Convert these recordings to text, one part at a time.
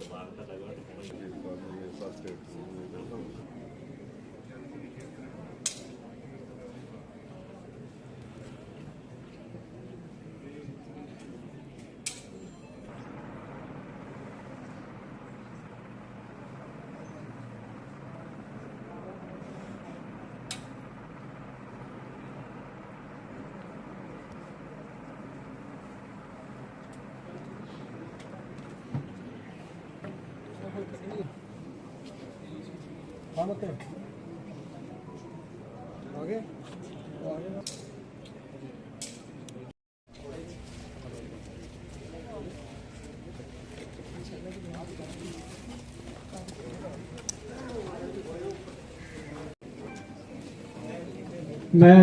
Thank you. ਮੈਂ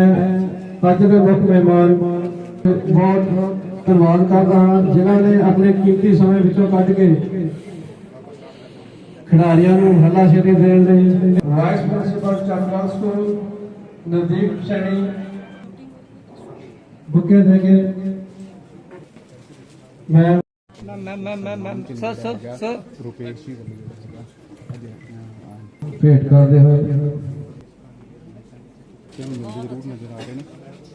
ਅੱਜ ਦੇ ਮੁੱਖ ਮਹਿਮਾਨ ਬਹੁਤ ਧੰਨਵਾਦ ਕਰਦਾ ਹਾਂ ਜਿਨ੍ਹਾਂ ਨੇ ਆਪਣੇ ਕੀਮਤੀ ਸਮੇਂ ਵਿੱਚੋਂ ਕੱਢ ਕੇ ਖਿਡਾਰੀਆਂ ਨੂੰ ਹੱਲਾਸ਼ੇਰੀ ਦੇਣ ਲਈ। Vice principal Chandra school Navdeep Saini. Bouquet ਦੇ ਕੇ ਮੈਂ ਸਰ ਸਰ ਸਰ। ਰੁਪੇਸ਼ ਜੀ ਭੇਟ ਕਰਦੇ ਹੋਏ ਕਿ ਮਿਲਦੇ ਜ਼ਰੂਰ ਨਜ਼ਰ ਆ ਰਹੇ ਨੇ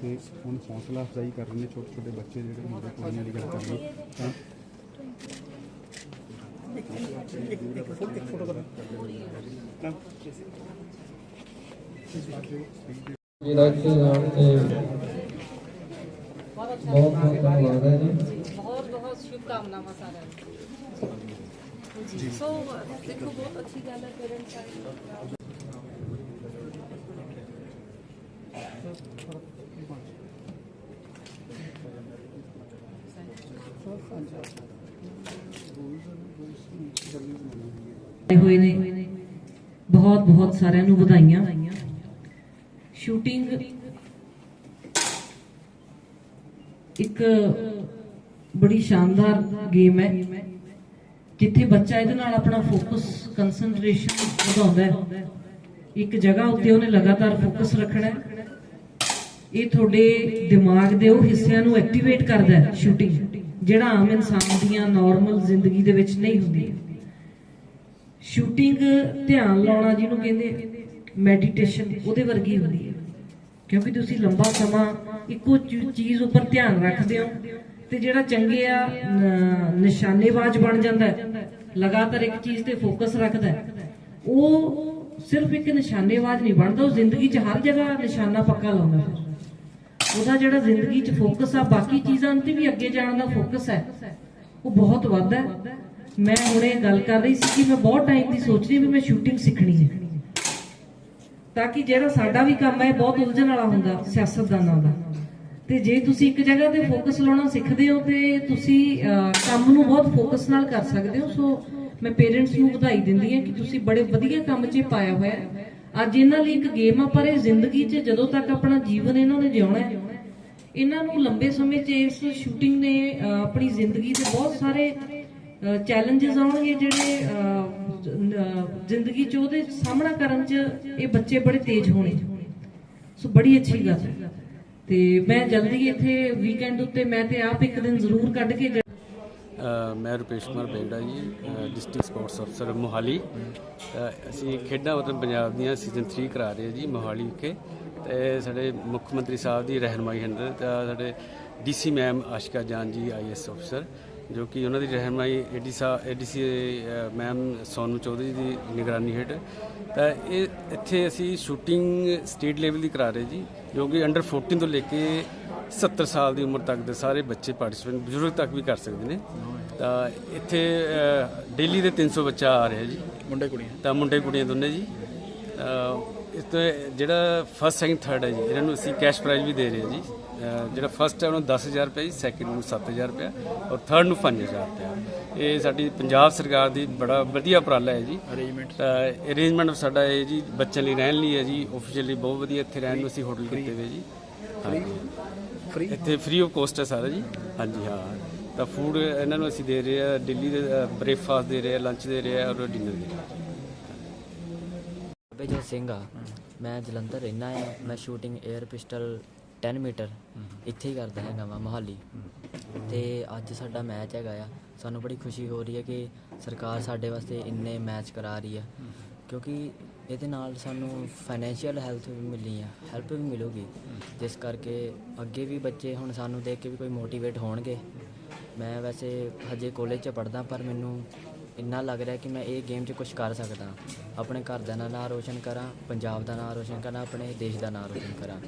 ਤੇ ਹੁਣ ਹੌਸਲਾ ਅਫਜ਼ਾਈ ਕਰ ਰਹੇ ਨੇ ਛੋਟੇ ਛੋਟੇ ਬੱਚੇ ਜਿਹੜੇ ਮੁੰਡੇ ਕੁੜੀਆਂ ਦੀ ਗੱਲ ਕਰ ਲਈ ਤਾਂ ਜਿਹੜਾ ਕਿ ਆਉਣ ਤੇ ਬਹੁਤ ਬਹੁਤ ਧੰਨਵਾਦ ਹੈ ਜੀ ਬਹੁਤ ਬਹੁਤ ਸ਼ੁਭਕਾਮਨਾਵਾਂ ਸਾਰਿਆਂ ਨੂੰ ਜੀ ਸੋ ਦੇਖੋ ਬਹੁਤ ਅੱਛੀ ਗੱਲ ਹੈ ਪੇਰੈਂਟਸ ਆਏ ਹੋਏ ਨੇ। ਬਹੁਤ ਬਹੁਤ ਸਾਰਿਆਂ ਨੂੰ ਵਧਾਈਆਂ। ਸ਼ੂਟਿੰਗ ਇੱਕ ਬੜੀ ਸ਼ਾਨਦਾਰ ਗੇਮ ਹੈ, ਜਿੱਥੇ ਬੱਚਾ ਇਹਦੇ ਨਾਲ ਆਪਣਾ ਫੋਕਸ ਕਨਸੈਂਟਰੇਸ਼ਨ ਵਧਾਉਂਦਾ ਹੈ। ਇੱਕ ਜਗ੍ਹਾ ਉੱਤੇ ਉਹਨੇ ਲਗਾਤਾਰ ਫੋਕਸ ਰੱਖਣਾ ਹੈ। ਇਹ ਤੁਹਾਡੇ ਦਿਮਾਗ ਦੇ ਉਹ ਹਿੱਸਿਆਂ ਨੂੰ ਐਕਟੀਵੇਟ ਕਰਦਾ ਹੈ ਸ਼ੂਟਿੰਗ ਜਿਹੜਾ ਆਮ ਇਨਸਾਨ ਦੀਆਂ ਨਾਰਮਲ ਜ਼ਿੰਦਗੀ ਦੇ ਵਿੱਚ ਨਹੀਂ ਹੁੰਦੀ। ਸ਼ੂਟਿੰਗ ਧਿਆਨ ਲਾਉਣਾ ਜਿਹਨੂੰ ਕਹਿੰਦੇ ਮੈਡੀਟੇਸ਼ਨ ਉਹਦੇ ਵਰਗੀ ਹੁੰਦੀ ਹੈ। ਕਿਉਂਕਿ ਤੁਸੀਂ ਲੰਬਾ ਸਮਾਂ ਇੱਕੋ ਚੀਜ਼ ਉੱਪਰ ਧਿਆਨ ਰੱਖਦੇ ਹੋ ਤੇ ਜਿਹੜਾ ਚੰਗੇ ਆ ਨਿਸ਼ਾਨੇਬਾਜ਼ ਬਣ ਜਾਂਦਾ ਹੈ, ਲਗਾਤਾਰ ਇੱਕ ਚੀਜ਼ ਤੇ ਫੋਕਸ ਰੱਖਦਾ ਹੈ, ਉਹ ਸਿਰਫ ਇੱਕ ਨਿਸ਼ਾਨੇਬਾਜ਼ ਨਹੀਂ ਬਣਦਾ, ਉਹ ਜ਼ਿੰਦਗੀ 'ਚ ਹਰ ਜਗ੍ਹਾ ਨਿਸ਼ਾਨਾ ਪੱਕਾ ਲਾਉਂਦਾ ਫਿਰ ਉਹਦਾ ਜਿਹੜਾ ਜ਼ਿੰਦਗੀ 'ਚ ਫੋਕਸ ਆ, ਬਾਕੀ ਚੀਜ਼ਾਂ ਤੇ ਵੀ ਅੱਗੇ ਜਾਣ ਦਾ ਫੋਕਸ ਹੈ, ਉਹ ਬਹੁਤ ਵੱਧ ਹੈ। ਮੈਂ ਹੁਣੇ ਗੱਲ ਕਰ ਰਹੀ ਸੀ ਕਿ ਮੈਂ ਬਹੁਤ ਟਾਈਮ ਦੀ ਸੋਚ ਰਹੀ ਵੀ ਮੈਂ ਸ਼ੂਟਿੰਗ ਸਿੱਖਣੀ ਹੈ। ਤਾਂ ਕਿ ਜਿਹੜਾ ਸਾਡਾ ਵੀ ਕੰਮ ਹੈ ਬਹੁਤ ਉਲਝਣ ਵਾਲਾ ਹੁੰਦਾ, ਸਿਆਸਤਦਾਨਾਂ ਦਾ। ਤੇ ਜੇ ਤੁਸੀਂ ਇੱਕ ਜਗ੍ਹਾ ਤੇ ਫੋਕਸ ਲਾਉਣਾ ਸਿੱਖਦੇ ਹੋ, ਤੇ ਤੁਸੀਂ ਕੰਮ ਨੂੰ ਬਹੁਤ ਫੋਕਸ ਨਾਲ ਕਰ ਸਕਦੇ ਹੋ। ਸੋ ਮੈਂ ਪੇਰੈਂਟਸ ਨੂੰ ਵਧਾਈ ਦਿੰਦੀ ਹਾਂ ਕਿ ਤੁਸੀਂ ਬੜੇ ਵਧੀਆ ਕੰਮ 'ਚ ਪਾਇਆ ਹੋਇਆ ਅੱਜ ਇਹਨਾਂ ਲਈ ਇੱਕ ਗੇਮ ਆ, ਪਰ ਇਹ ਜ਼ਿੰਦਗੀ 'ਚ ਜਦੋਂ ਤੱਕ ਆਪਣਾ ਜੀਵਨ ਇਹਨਾਂ ਨੇ ਜਿਉਣਾ ਹੈ, ਇਹਨਾਂ ਨੂੰ ਲੰਬੇ ਸਮੇਂ 'ਚ ਇਸ ਸ਼ੂਟਿੰਗ ਨੇ ਆਪਣੀ ਜ਼ਿੰਦਗੀ ਦੇ ਬਹੁਤ ਸਾਰੇ ਚੈਲੰਜਸ ਆਉਣਗੇ ਜਿਹੜੇ ਜ਼ਿੰਦਗੀ 'ਚ ਉਹਦੇ ਸਾਹਮਣਾ ਕਰਨ 'ਚ ਇਹ ਬੱਚੇ ਬੜੇ ਤੇਜ਼ ਹੋਣੇ। ਸੋ ਬੜੀ ਅੱਛੀ ਗੱਲ ਹੈ। ਤੇ ਮੈਂ ਜਲਦੀ ਇੱਥੇ ਵੀਕਐਂਡ ਉੱਤੇ ਮੈਂ ਤੇ ਆਪ ਇੱਕ ਦਿਨ ਜ਼ਰੂਰ ਕੱਢ ਕੇ ਮੈਂ ਰੁਪੇਸ਼ ਕੁਮਾਰ ਬੇਗੜਾ ਜੀ ਡਿਸਟ੍ਰਿਕਟ ਸਪੋਰਟਸ ਅਫਸਰ ਮੋਹਾਲੀ। ਅਸੀਂ ਖੇਡਾਂ ਵਤਨ ਪੰਜਾਬ ਦੀਆਂ ਸੀਜ਼ਨ 3 ਕਰਾ ਰਹੇ ਹਾਂ ਜੀ, ਮੋਹਾਲੀ ਵਿਖੇ। ਤੇ ਸਾਡੇ ਮੁੱਖ ਮੰਤਰੀ ਸਾਹਿਬ ਦੀ ਰਹਿਨਮਾਈ ਅੰਦਰ ਤੇ ਸਾਡੇ ਡੀਸੀ ਮੈਮ ਆਸ਼ਿਕਾ ਜਾਨ ਜੀ ਆਈਐਸ ਅਫਸਰ ਜੋ ਕਿ ਉਹਨਾਂ ਦੀ ਰਹਿਨਮਾਈ ਏਡੀ ਸਾਹਿਬ ਏਡੀਸੀ ਮੈਮ ਸੋਨੂ ਚੌਧਰੀ ਦੀ ਨਿਗਰਾਨੀ ਹੇਠ ਤਾਂ ਇਹ ਇੱਥੇ ਅਸੀਂ ਸ਼ੂਟਿੰਗ ਸਟੇਟ ਲੈਵਲ ਦੀ ਕਰਾ ਰਹੇ ਜੀ ਜੋ ਕਿ ਅੰਡਰ 14 ਤੋਂ ਲੈ ਕੇ 70 ਸਾਲ ਦੀ ਉਮਰ ਤੱਕ ਦੇ ਸਾਰੇ ਬੱਚੇ ਪਾਰਟਿਸਿਪੇਟ ਬਜ਼ੁਰਗ ਤੱਕ ਵੀ ਕਰ ਸਕਦੇ ਨੇ। ਤਾਂ ਇੱਥੇ ਡੇਲੀ ਦੇ 300 ਬੱਚਾ ਆ ਰਿਹਾ ਜੀ। ਮੁੰਡੇ ਕੁੜੀਆਂ। ਤਾਂ ਮੁੰਡੇ ਕੁੜੀਆਂ ਦੋਨੇ ਜੀ। ਇਸ ਤੋਂ ਜਿਹੜਾ ਫਸਟ ਸੈਕਿੰਡ ਥਰਡ ਹੈ ਜੀ ਇਹਨਾਂ ਨੂੰ ਅਸੀਂ ਕੈਸ਼ ਪ੍ਰਾਈਜ਼ ਵੀ ਦੇ ਰਹੇ ਹਾਂ ਜੀ। ਜਿਹੜਾ ਫਸਟ ਹੈ ਉਹਨੂੰ 10000 ਰੁਪਏ ਜੀ ਸੈਕਿੰਡ ਨੂੰ 7000 ਰੁਪਏ ਔਰ ਥਰਡ ਨੂੰ 5000 ਰੁਪਏ। ਇਹ ਸਾਡੀ ਪੰਜਾਬ ਸਰਕਾਰ ਦੀ ਬੜਾ ਵਧੀਆ ਉਪਰਾਲਾ ਹੈ ਜੀ। ਅਰੇਂਜਮੈਂਟ ਤਾਂ ਅਰੇਂਜਮੈਂਟ ਸਾਡਾ ਇਹ ਜੀ ਬੱਚਿਆਂ ਲਈ ਰਹਿਣ ਲਈ ਹੈ ਜੀ ਆਫੀਸ਼ੀਅਲੀ ਬਹੁਤ ਵਧੀਆ ਇੱਥੇ ਰਹਿਣ ਨੂੰ ਅਸੀਂ ਹੋਟਲ ਕੀਤੇ ਹੋਏ ਜੀ। ਹਾਂਜੀ। ਫ੍ਰੀ ਇੱਥੇ ਫ੍ਰੀ ਆਫ ਕੋਸਟ ਹੈ ਸਾਰਾ ਜੀ। ਹਾਂਜੀ ਹਾਂ। ਤਾਂ ਫੂਡ ਇਹਨਾਂ ਨੂੰ ਅਸੀਂ ਦੇ ਰਹੇ ਆ ਦਿੱਲੀ ਦੇ ਬ੍ਰੇਕਫਾਸਟ ਦੇ ਰਹੇ ਆ ਲੰਚ ਦੇ ਰਹੇ ਆ ਔਰ ਡਿਨਰ ਦੇ ਰਹੇ ਆ ਅਭਿਜੋਤ ਸਿੰਘ ਆ। ਮੈਂ ਜਲੰਧਰ ਰਹਿਣਾ ਆ ਮੈਂ ਸ਼ੂਟਿੰਗ 에ਅਰ ਪਿਸਟਲ 10 ਮੀਟਰ ਇੱਥੇ ਹੀ ਕਰਦਾ ਹੈਗਾ ਵਾ ਮੋਹਾਲੀ। ਤੇ ਅੱਜ ਸਾਡਾ ਮੈਚ ਹੈਗਾ ਆ। ਸਾਨੂੰ ਬੜੀ ਖੁਸ਼ੀ ਹੋ ਰਹੀ ਹੈ ਕਿ ਸਰਕਾਰ ਸਾਡੇ ਵਾਸਤੇ ਇੰਨੇ ਮੈਚ ਕਰਾ ਰਹੀ ਹੈ। ਕਿਉਂਕਿ ਇਹਦੇ ਨਾਲ ਸਾਨੂੰ ਫਾਈਨੈਂਸ਼ੀਅਲ ਹੈਲਥ ਵੀ ਮਿਲਣੀ ਆ। ਹੈਲਪ ਵੀ ਮਿਲੂਗੀ। ਜਿਸ ਕਰਕੇ ਅੱਗੇ ਵੀ ਬੱਚੇ ਹੁਣ ਸਾਨੂੰ ਦੇਖ ਕੇ ਵੀ ਕੋਈ ਮੋਟੀਵੇਟ ਹੋਣਗੇ। ਮੈਂ ਵੈਸੇ ਹਜੇ ਕਾਲਜ 'ਚ ਪੜਦਾ ਪਰ ਮੈਨੂੰ ਇੰਨਾ ਲੱਗ ਰਿਹਾ ਕਿ ਮੈਂ ਇਹ ਗੇਮ 'ਚ ਕੁਝ ਕਰ ਸਕਦਾ। ਆਪਣੇ ਘਰ ਦਾ ਨਾਂ ਰੋਸ਼ਨ ਕਰਾਂ ਪੰਜਾਬ ਦਾ ਨਾਂ ਰੋਸ਼ਨ ਕਰਾਂ ਆਪਣੇ ਦੇਸ਼ ਦਾ ਨਾਂ ਰੋਸ਼ਨ ਕਰਾਂ।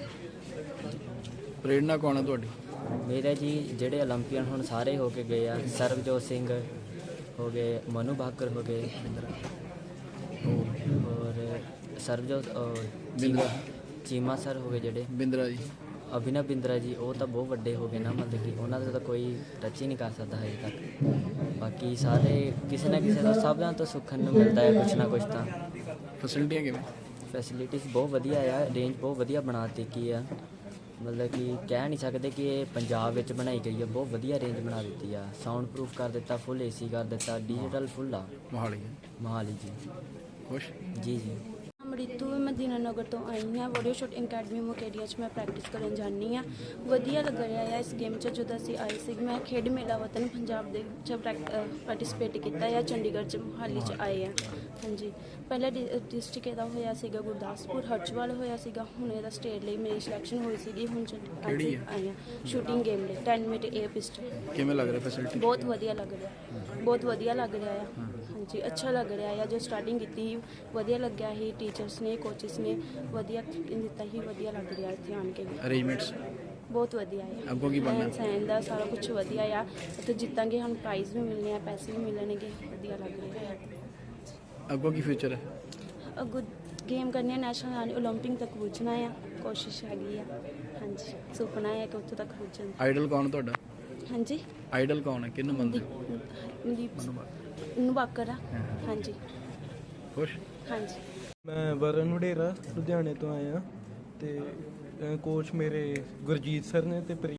ਪ੍ਰੇਰਣਾ ਕੌਣ ਹੈ ਤੁਹਾਡੀ? ਮੇਰੇ ਜੀ ਜਿਹੜੇ 올림픽ੀਅਨ ਹੁਣ ਸਾਰੇ ਹੋ ਕੇ ਗਏ ਆ ਸਰਬਜੋਤ ਸਿੰਘ ਹੋ ਗਏ ਮਨੂ ਭਾਕਰ ਹੋ ਗਏ ਔਰ ਸਰਬਜੋਤ ਔਰ ਚੀਮਾ ਸਰ ਹੋ ਗਏ ਜਿਹੜੇ। ਬਿੰਦਰਾ ਜੀ। ਅਭਿਨਵ ਬਿੰਦਰਾ ਜੀ ਉਹ ਤਾਂ ਬਹੁਤ ਵੱਡੇ ਹੋ ਗਏ ਨਾ ਮਤਲਬ ਕਿ ਉਹਨਾਂ ਦਾ ਤਾਂ ਕੋਈ ਟੱਚ ਹੀ ਨਹੀਂ ਕਰ ਸਕਦਾ ਹਜੇ ਤੱਕ। ਬਾਕੀ ਸਾਰੇ ਕਿਸੇ ਨਾ ਕਿਸੇ ਦਾ ਸਭ ਦਾ ਤਾਂ ਸੁੱਖਣ ਨੂੰ ਮਿਲਦਾ ਹੈ ਕੁਛ ਨਾ ਕੁਛ ਤਾਂ। ਫੈਸਿਲਿਟੀਆਂ ਕਿਵੇਂ? ਫੈਸਿਲਿਟੀਜ਼ ਬਹੁਤ ਵਧੀਆ ਆ ਰੇਂਜ ਬਹੁਤ ਵਧੀਆ ਬਣਾ ਦਿੱਤੀ ਆ। ਮਤਲਬ ਕਿ ਕਹਿ ਨਹੀਂ ਸਕਦੇ ਕਿ ਇਹ ਪੰਜਾਬ ਵਿੱਚ ਬਣਾਈ ਗਈ ਆ ਬਹੁਤ ਵਧੀਆ ਰੇਂਜ ਬਣਾ ਦਿੱਤੀ ਆ। ਸਾਊਂਡ ਪ੍ਰੂਫ ਕਰ ਦਿੱਤਾ ਫੁੱਲ ਏਸੀ ਕਰ ਦਿੱਤਾ ਡਿਜੀਟਲ ਫੁੱਲ ਆ। ਮੋਹਾਲੀ। ਮੋਹਾਲੀ ਜੀ। ਖੁਸ਼? ਜੀ ਜੀ। ਮੈਂ ਰਿਤੂ ਮੈਂ ਦੀਨਾਨਗਰ ਤੋਂ ਆਈ ਹਾਂ ਵਾਰੀਅਰ ਸ਼ੂਟਿੰਗ ਅਕੈਡਮੀ ਮੁਕੇਰੀਆ 'ਚ ਮੈਂ ਪ੍ਰੈਕਟਿਸ ਕਰਨ ਜਾਂਦੀ ਹਾਂ ਵਧੀਆ ਲੱਗ ਰਿਹਾ ਹੈ ਇਸ ਗੇਮ 'ਚ ਜਦੋਂ ਅਸੀਂ ਆਏ ਸੀ ਮੈਂ ਖੇਡ ਮੇਲਾ ਵਤਨ ਪੰਜਾਬ ਦੇ ਚ ਪਾਰਟਿਸਿਪੇਟ ਕੀਤਾ ਹੈ ਚੰਡੀਗੜ੍ਹ 'ਚ ਮੁਹਾਲੀ 'ਚ ਆਏ ਆ। ਹਾਂਜੀ। ਪਹਿਲਾ ਡਿਸਟ੍ਰਿਕਟ ਇਹਦਾ ਹੋਇਆ ਸੀਗਾ ਗੁਰਦਾਸਪੁਰ ਹਰਚਵਾਲ ਹੋਇਆ ਸੀਗਾ ਹੁਣ ਇਹਦਾ ਸਟੇਟ ਲਈ ਮੇਰੀ ਸਿਲੈਕਸ਼ਨ ਹੋਈ ਸੀਗੀ ਹੁਣ ਕਿਹੜੀ? ਆਈ ਹਾਂ ਸ਼ੂਟਿੰਗ ਗੇਮ ਲਈ 10 ਮਿੰਟ ਏਅਰ ਪਿਸਟਲ ਕਿਵੇਂ ਲੱਗ ਰਿਹਾ ਫੈਸਿਲਿਟੀ ਬਹੁਤ ਵਧੀਆ ਲੱਗ ਰਿਹਾ ਬਹੁਤ ਵਧੀਆ ਲੱਗ ਰਿਹਾ ਆ। ਹਾਂਜੀ ਅੱਛਾ ਲੱਗ ਰਿਹਾ ਆ ਜੋ ਸਟਾਰਟਿੰਗ ਕੀਤੀ ਸੀ, ਵਧੀਆ ਲੱਗਿਆ ਸੀ ਟੀਚਰਸ ਨੇ ਕੋਚਿਸ ਨੇ ਵਧੀਆ ਦਿੱਤਾ ਹੀ ਵਧੀਆ ਲੱਗ ਰਿਹਾ ਇੱਥੇ ਆਣ ਕੇ ਵੀ ਅਰੇਂਜਮੈਂਟਸ ਬਹੁਤ ਵਧੀਆ ਆ ਅੱਗੋਂ ਕੀ ਬਣਨਾ? ਰਹਿਣ ਸਹਿਣ ਦਾ ਸਾਰਾ ਕੁਝ ਵਧੀਆ ਆ ਇੱਥੇ ਜਿੱਤਾਂਗੇ ਸਾਨੂੰ ਪ੍ਰਾਈਜ਼ ਵੀ ਮਿਲਣੇ ਆ ਪੈਸੇ ਵੀ ਮਿਲਣਗੇ ਵਧੀਆ ਲੱਗ ਰਿਹਾ ਆ ਅੱਗੋਂ ਕੀ ਫਿਊਚਰ ਹੈ ਅੱਗੋਂ ਗੇਮ ਕਰਨੀ ਆ ਨੈਸ਼ਨਲ 올림픽 ਤੱਕ ਪਹੁੰਚਣਾ ਆ ਕੋਸ਼ਿਸ਼ ਹੈਗੀ ਆ ਹਾਂਜੀ ਸੁਪਨਾ ਹੈ ਕਿ ਉੱਥੇ ਤੱਕ ਪਹੁੰਚਣ ਦਾ। ਆਈਡਲ ਕੌਣ ਹੈ ਤੁਹਾਡਾ ਹਾਂਜੀ। ਆਈਡਲ ਕੌਣ ਹੈ? ਕਿਹਨੂੰ ਮੰਨਦੇ ਹੋ? ਮਨਦੀਪ ਨੁਬਾਕਰ ਆ। ਹਾਂਜੀ। ਖੁਸ਼? ਹਾਂਜੀ। ਮੈਂ ਵਰਨ ਵਡੇਰਾ ਲੁਧਿਆਣੇ ਤੋਂ ਆਇਆ। ਤੇ ਕੋਚ ਮੇਰੇ ਗੁਰਜੀਤ ਸਰ ਨੇ ਤੇ